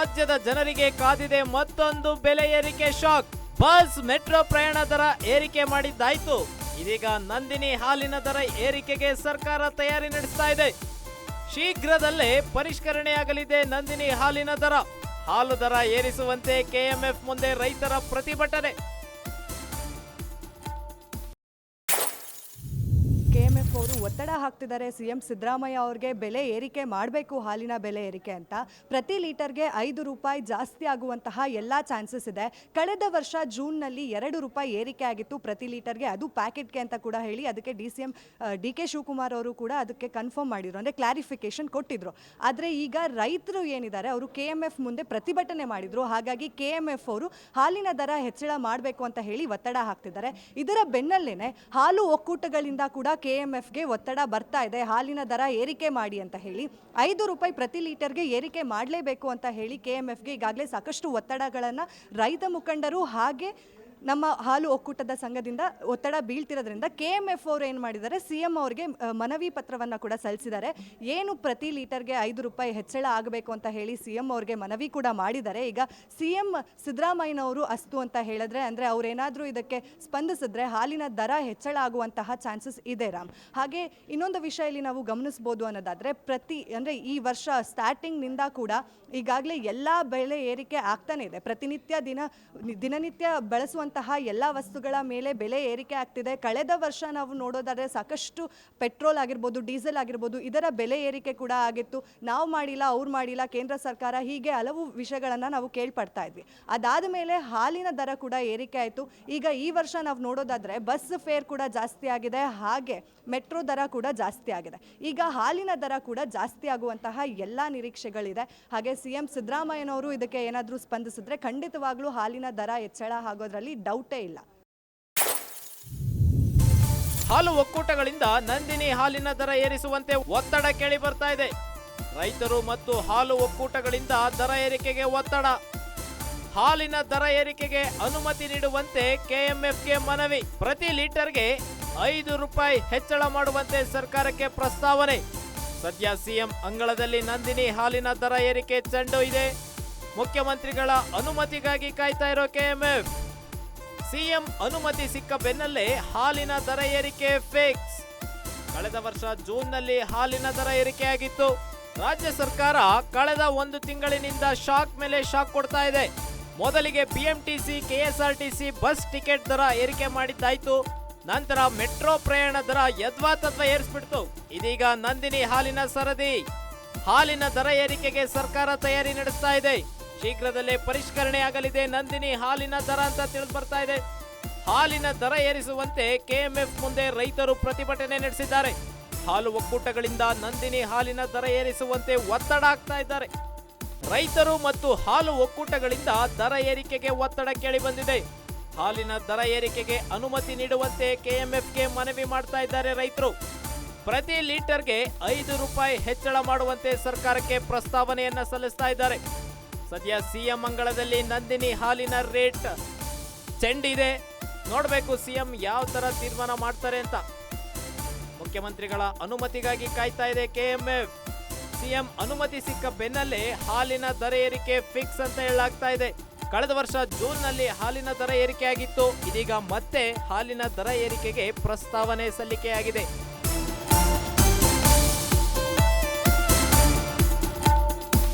ರಾಜ್ಯದ ಜನರಿಗೆ ಕಾದಿದೆ ಮತ್ತೊಂದು ಬೆಲೆ ಏರಿಕೆ ಶಾಕ್. ಬಸ್, ಮೆಟ್ರೋ ಪ್ರಯಾಣ ದರ ಏರಿಕೆ ಮಾಡಿದ್ದಾಯ್ತು. ಇದೀಗ ನಂದಿನಿ ಹಾಲಿನ ದರ ಏರಿಕೆಗೆ ಸರ್ಕಾರ ತಯಾರಿ ನಡೆಸ್ತಾ ಇದೆ. ಶೀಘ್ರದಲ್ಲೇ ಪರಿಷ್ಕರಣೆಯಾಗಲಿದೆ ನಂದಿನಿ ಹಾಲಿನ ದರ. ಹಾಲು ದರ ಏರಿಸುವಂತೆ ಕೆಎಂಎಫ್ ಮುಂದೆ ರೈತರ ಪ್ರತಿಭಟನೆ. ಅವರು ಒತ್ತಡ ಹಾಕ್ತಿದ್ದಾರೆ. ಸಿಎಂ ಸಿದ್ದರಾಮಯ್ಯ ಅವ್ರಿಗೆ ಬೆಲೆ ಏರಿಕೆ ಮಾಡಬೇಕು, ಹಾಲಿನ ಬೆಲೆ ಏರಿಕೆ ಅಂತ. ಪ್ರತಿ ಲೀಟರ್ಗೆ ಐದು ರೂಪಾಯಿ ಜಾಸ್ತಿ ಆಗುವಂತಹ ಎಲ್ಲ ಚಾನ್ಸಸ್ ಇದೆ. ಕಳೆದ ವರ್ಷ ಜೂನ್ನಲ್ಲಿ ಎರಡು ರೂಪಾಯಿ ಏರಿಕೆ ಆಗಿತ್ತು ಪ್ರತಿ ಲೀಟರ್ಗೆ. ಅದು ಪ್ಯಾಕೆಟ್ಗೆ ಅಂತ ಕೂಡ ಹೇಳಿ ಅದಕ್ಕೆ D C M D K Shivakumar ಅವರು ಕೂಡ ಅದಕ್ಕೆ ಕನ್ಫರ್ಮ್ ಮಾಡಿದ್ರು. ಅಂದರೆ ಕ್ಲಾರಿಫಿಕೇಶನ್ ಕೊಟ್ಟಿದ್ರು. ಆದರೆ ಈಗ ರೈತರು ಏನಿದ್ದಾರೆ, ಅವರು ಕೆ ಎಂ ಎಫ್ ಮುಂದೆ ಪ್ರತಿಭಟನೆ ಮಾಡಿದ್ರು. ಹಾಗಾಗಿ ಕೆ ಎಂ ಎಫ್ ಅವರು ಹಾಲಿನ ದರ ಹೆಚ್ಚಳ ಮಾಡಬೇಕು ಅಂತ ಹೇಳಿ ಒತ್ತಡ ಹಾಕ್ತಿದ್ದಾರೆ. ಇದರ ಬೆನ್ನಲ್ಲೇನೆ ಹಾಲು ಒಕ್ಕೂಟಗಳಿಂದ ಕೂಡ ಕೆ ಎಂ ಒತ್ತಡ ಬರ್ತಾ ಇದೆ, ಹಾಲಿನ ದರ ಏರಿಕೆ ಮಾಡಿ ಅಂತ ಹೇಳಿ, ಐದು ರೂಪಾಯಿ ಪ್ರತಿ ಲೀಟರ್ಗೆ ಏರಿಕೆ ಮಾಡಲೇಬೇಕು ಅಂತ ಹೇಳಿ ಕೆ ಎಂ ಎಫ್ಗೆ ಈಗಾಗಲೇ ಸಾಕಷ್ಟು ಒತ್ತಡಗಳನ್ನು ರೈತ ಮುಖಂಡರು ಹಾಗೆ ನಮ್ಮ ಹಾಲು ಒಕ್ಕೂಟದ ಸಂಘದಿಂದ ಒತ್ತಡ ಬೀಳ್ತಿರೋದ್ರಿಂದ ಕೆ ಎಂ ಎಫ್ ಅವರು ಏನು ಮಾಡಿದ್ದಾರೆ, ಸಿ ಎಂ ಅವರಿಗೆ ಮನವಿ ಪತ್ರವನ್ನು ಕೂಡ ಸಲ್ಲಿಸಿದ್ದಾರೆ. ಏನು ಪ್ರತಿ ಲೀಟರ್ಗೆ ಐದು ರೂಪಾಯಿ ಹೆಚ್ಚಳ ಆಗಬೇಕು ಅಂತ ಹೇಳಿ ಸಿ ಎಂ ಅವ್ರಿಗೆ ಮನವಿ ಕೂಡ ಮಾಡಿದ್ದಾರೆ. ಈಗ ಸಿ ಎಂ ಸಿದ್ದರಾಮಯ್ಯನವರು ಅಸ್ತು ಅಂತ ಹೇಳಿದ್ರೆ, ಅಂದರೆ ಅವರೇನಾದರೂ ಇದಕ್ಕೆ ಸ್ಪಂದಿಸಿದ್ರೆ ಹಾಲಿನ ದರ ಹೆಚ್ಚಳ ಆಗುವಂತಹ ಚಾನ್ಸಸ್ ಇದೆ ರಾಮ್. ಹಾಗೆ ಇನ್ನೊಂದು ವಿಷಯ ಇಲ್ಲಿ ನಾವು ಗಮನಿಸ್ಬೋದು ಅನ್ನೋದಾದರೆ, ಪ್ರತಿ, ಅಂದರೆ ಈ ವರ್ಷ ಸ್ಟಾರ್ಟಿಂಗ್ನಿಂದ ಕೂಡ ಈಗಾಗಲೇ ಎಲ್ಲ ಬೆಳೆ ಏರಿಕೆ ಆಗ್ತಾನೆ ಇದೆ. ಪ್ರತಿನಿತ್ಯ ದಿನ, ದಿನನಿತ್ಯ ಬಳಸುವಂತಹ ಎಲ್ಲ ವಸ್ತುಗಳ ಮೇಲೆ ಬೆಲೆ ಏರಿಕೆ ಆಗ್ತಿದೆ. ಕಳೆದ ವರ್ಷ ನಾವು ನೋಡೋದಾದರೆ ಸಾಕಷ್ಟು ಪೆಟ್ರೋಲ್ ಆಗಿರ್ಬೋದು, ಡೀಸೆಲ್ ಆಗಿರ್ಬೋದು, ಇದರ ಬೆಲೆ ಏರಿಕೆ ಕೂಡ ಆಗಿತ್ತು. ನಾವು ಮಾಡಿಲ್ಲ, ಅವ್ರು ಮಾಡಿಲ್ಲ, ಕೇಂದ್ರ ಸರ್ಕಾರ ಹೀಗೆ ಹಲವು ವಿಷಯಗಳನ್ನು ನಾವು ಕೇಳ್ಪಡ್ತಾ ಇದ್ವಿ. ಅದಾದ ಮೇಲೆ ಹಾಲಿನ ದರ ಕೂಡ ಏರಿಕೆ ಆಯಿತು. ಈಗ ಈ ವರ್ಷ ನಾವು ನೋಡೋದಾದರೆ ಬಸ್ ಫೇರ್ ಕೂಡ ಜಾಸ್ತಿ ಆಗಿದೆ, ಹಾಗೆ ಮೆಟ್ರೋ ದರ ಕೂಡ ಜಾಸ್ತಿ ಆಗಿದೆ. ಈಗ ಹಾಲಿನ ದರ ಕೂಡ ಜಾಸ್ತಿ ಆಗುವಂತಹ ಎಲ್ಲ ನಿರೀಕ್ಷೆಗಳಿದೆ. ಹಾಗೆ ಸಿ ಎಂ ಸಿದ್ದರಾಮಯ್ಯನವರು ಇದಕ್ಕೆ ಏನಾದರೂ ಸ್ಪಂದಿಸಿದ್ರೆ ಖಂಡಿತವಾಗ್ಲೂ ಹಾಲಿನ ದರ ಹೆಚ್ಚಳ ಆಗೋದ್ರಲ್ಲಿ ಡೌಟೇ ಇಲ್ಲ. ಹಾಲು ಒಕ್ಕೂಟಗಳಿಂದ ನಂದಿನಿ ಹಾಲಿನ ದರ ಏರಿಸುವಂತೆ ಒತ್ತಡ ಕೇಳಿ ಬರ್ತಾ ಇದೆ. ರೈತರು ಮತ್ತು ಹಾಲು ಒಕ್ಕೂಟಗಳಿಂದ ದರ ಏರಿಕೆಗೆ ಒತ್ತಡ. ಹಾಲಿನ ದರ ಏರಿಕೆಗೆ ಅನುಮತಿ ನೀಡುವಂತೆ ಕೆಎಂಎಫ್ಗೆ ಮನವಿ. ಪ್ರತಿ ಲೀಟರ್ಗೆ ಐದು ರೂಪಾಯಿ ಹೆಚ್ಚಳ ಮಾಡುವಂತೆ ಸರ್ಕಾರಕ್ಕೆ ಪ್ರಸ್ತಾವನೆ. ಸದ್ಯ ಸಿಎಂ ಅಂಗಳದಲ್ಲಿ ನಂದಿನಿ ಹಾಲಿನ ದರ ಏರಿಕೆ ಚೆಂಡು ಇದೆ. ಮುಖ್ಯಮಂತ್ರಿಗಳ ಅನುಮತಿಗಾಗಿ ಕಾಯ್ತಾ ಇರೋ ಕೆಎಂಎಫ್. ಸಿಎಂ ಅನುಮತಿ ಸಿಕ್ಕ ಬೆನ್ನಲ್ಲೇ ಹಾಲಿನ ದರ ಏರಿಕೆ ಫಿಕ್ಸ್ ಕಳೆದ ವರ್ಷ ಜೂನ್ನಲ್ಲಿ ಹಾಲಿನ ದರ ಏರಿಕೆಯಾಗಿತ್ತು. ರಾಜ್ಯ ಸರ್ಕಾರ ಕಳೆದ ಒಂದು ತಿಂಗಳಿನಿಂದ ಶಾಕ್ ಮೇಲೆ ಶಾಕ್ ಕೊಡ್ತಾ ಇದೆ. ಮೊದಲಿಗೆ ಬಿಎಂಟಿಸಿ ಕೆಎಸ್ಆರ್ಟಿಸಿ ಬಸ್ ಟಿಕೆಟ್ ದರ ಏರಿಕೆ ಮಾಡಿದ್ದಾಯಿತು. ನಂತರ ಮೆಟ್ರೋ ಪ್ರಯಾಣ ದರ ಯದ್ವಾತದ್ವ ಏರಿಸ್ಬಿಡ್ತು. ಇದೀಗ ನಂದಿನಿ ಹಾಲಿನ ಸರದಿ. ಹಾಲಿನ ದರ ಏರಿಕೆಗೆ ಸರ್ಕಾರ ತಯಾರಿ ನಡೆಸ್ತಾ ಇದೆ. ಶೀಘ್ರದಲ್ಲೇ ಪರಿಷ್ಕರಣೆ ಆಗಲಿದೆ ನಂದಿನಿ ಹಾಲಿನ ದರ ಅಂತ ತಿಳಿದು ಬರ್ತಾ ಇದೆ. ಹಾಲಿನ ದರ ಏರಿಸುವಂತೆ ಕೆಎಂಎಫ್ ಮುಂದೆ ರೈತರು ಪ್ರತಿಭಟನೆ ನಡೆಸಿದ್ದಾರೆ. ಹಾಲು ಒಕ್ಕೂಟಗಳಿಂದ ನಂದಿನಿ ಹಾಲಿನ ದರ ಏರಿಸುವಂತೆ ಒತ್ತಡ ಆಗ್ತಾ ಇದ್ದಾರೆ. ರೈತರು ಮತ್ತು ಹಾಲು ಒಕ್ಕೂಟಗಳಿಂದ ದರ ಏರಿಕೆಗೆ ಒತ್ತಡ ಕೇಳಿ ಬಂದಿದೆ. ಹಾಲಿನ ದರ ಏರಿಕೆಗೆ ಅನುಮತಿ ನೀಡುವಂತೆ ಕೆಎಂಎಫ್ಗೆ ಮನವಿ ಮಾಡ್ತಾ ಇದ್ದಾರೆ ರೈತರು. ಪ್ರತಿ ಲೀಟರ್ಗೆ ಐದು ರೂಪಾಯಿ ಹೆಚ್ಚಳ ಮಾಡುವಂತೆ ಸರ್ಕಾರಕ್ಕೆ ಪ್ರಸ್ತಾವನೆಯನ್ನ ಸಲ್ಲಿಸ್ತಾ ಇದ್ದಾರೆ. ಸದ್ಯ ಸಿಎಂ ಅಂಗಳದಲ್ಲಿ ನಂದಿನಿ ಹಾಲಿನ ರೇಟ್ ಚೆಂಡಿದೆ. ನೋಡಬೇಕು ಸಿಎಂ ಯಾವ ತರ ತೀರ್ಮಾನ ಮಾಡ್ತಾರೆ ಅಂತ. ಮುಖ್ಯಮಂತ್ರಿಗಳ ಅನುಮತಿಗಾಗಿ ಕಾಯ್ತಾ ಇದೆ ಕೆಎಂಎಫ್. ಸಿಎಂ ಅನುಮತಿ ಸಿಕ್ಕ ಬೆನ್ನಲ್ಲೇ ಹಾಲಿನ ದರ ಏರಿಕೆ ಫಿಕ್ಸ್ ಅಂತ ಹೇಳಲಾಗ್ತಾ ಇದೆ. ಕಳೆದ ವರ್ಷ ಜೂನ್ನಲ್ಲಿ ಹಾಲಿನ ದರ ಏರಿಕೆಯಾಗಿತ್ತು. ಇದೀಗ ಮತ್ತೆ ಹಾಲಿನ ದರ ಏರಿಕೆಗೆ ಪ್ರಸ್ತಾವನೆ ಸಲ್ಲಿಕೆಯಾಗಿದೆ.